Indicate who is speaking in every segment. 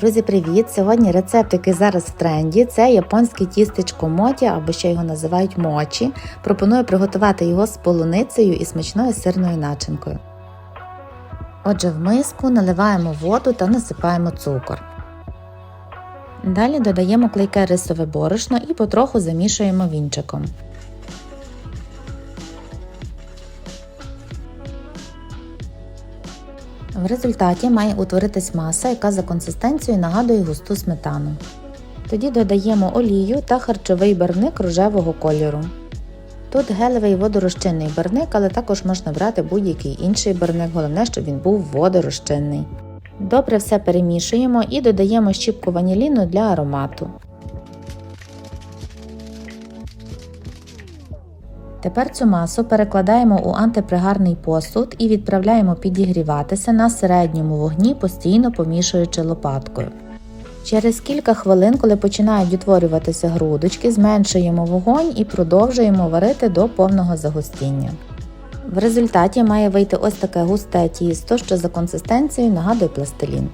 Speaker 1: Друзі, привіт! Сьогодні рецепт, який зараз в тренді, це японське тістечко моті, або ще його називають мочі. Пропоную приготувати його з полуницею і смачною сирною начинкою. Отже, в миску наливаємо воду та насипаємо цукор. Далі додаємо клейке рисове борошно і потроху замішуємо вінчиком. В результаті має утворитись маса, яка за консистенцією нагадує густу сметану. Тоді додаємо олію та харчовий барвник рожевого кольору. Тут гелевий водорозчинний барвник, але також можна брати будь-який інший барвник, головне, щоб він був водорозчинний. Добре все перемішуємо і додаємо щіпку ваніліну для аромату. Тепер цю масу перекладаємо у антипригарний посуд і відправляємо підігріватися на середньому вогні, постійно помішуючи лопаткою. Через кілька хвилин, коли починають утворюватися грудочки, зменшуємо вогонь і продовжуємо варити до повного загустіння. В результаті має вийти ось таке густе тісто, що за консистенцією нагадує пластилін.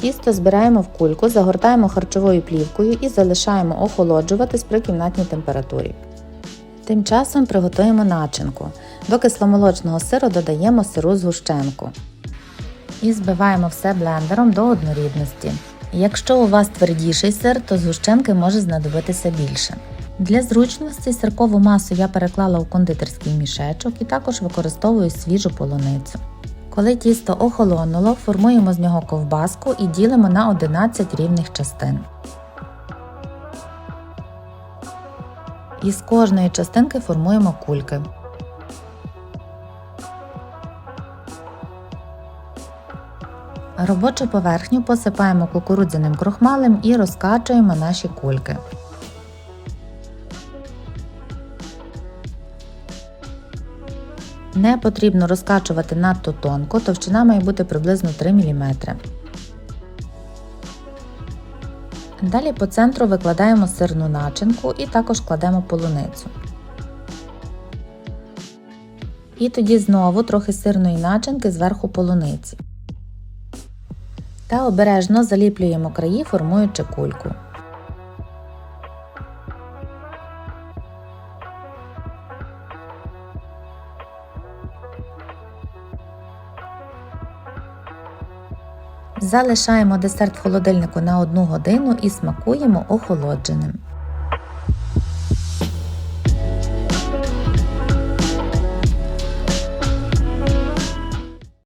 Speaker 1: Тісто збираємо в кульку, загортаємо харчовою плівкою і залишаємо охолоджуватись при кімнатній температурі. Тим часом приготуємо начинку. До кисломолочного сиру додаємо сиру згущенку. І збиваємо все блендером до однорідності. Якщо у вас твердіший сир, то згущенки може знадобитися більше. Для зручності сиркову масу я переклала у кондитерський мішечок і також використовую свіжу полуницю. Коли тісто охолонуло, формуємо з нього ковбаску і ділимо на 11 рівних частин. Із кожної частинки формуємо кульки. Робочу поверхню посипаємо кукурудзяним крохмалем і розкачуємо наші кульки. Не потрібно розкачувати надто тонко, товщина має бути приблизно 3 мм. Далі по центру викладаємо сирну начинку і також кладемо полуницю. І тоді знову трохи сирної начинки зверху полуниці. Та обережно заліплюємо краї, формуючи кульку. Залишаємо десерт в холодильнику на 1 годину і смакуємо охолодженим.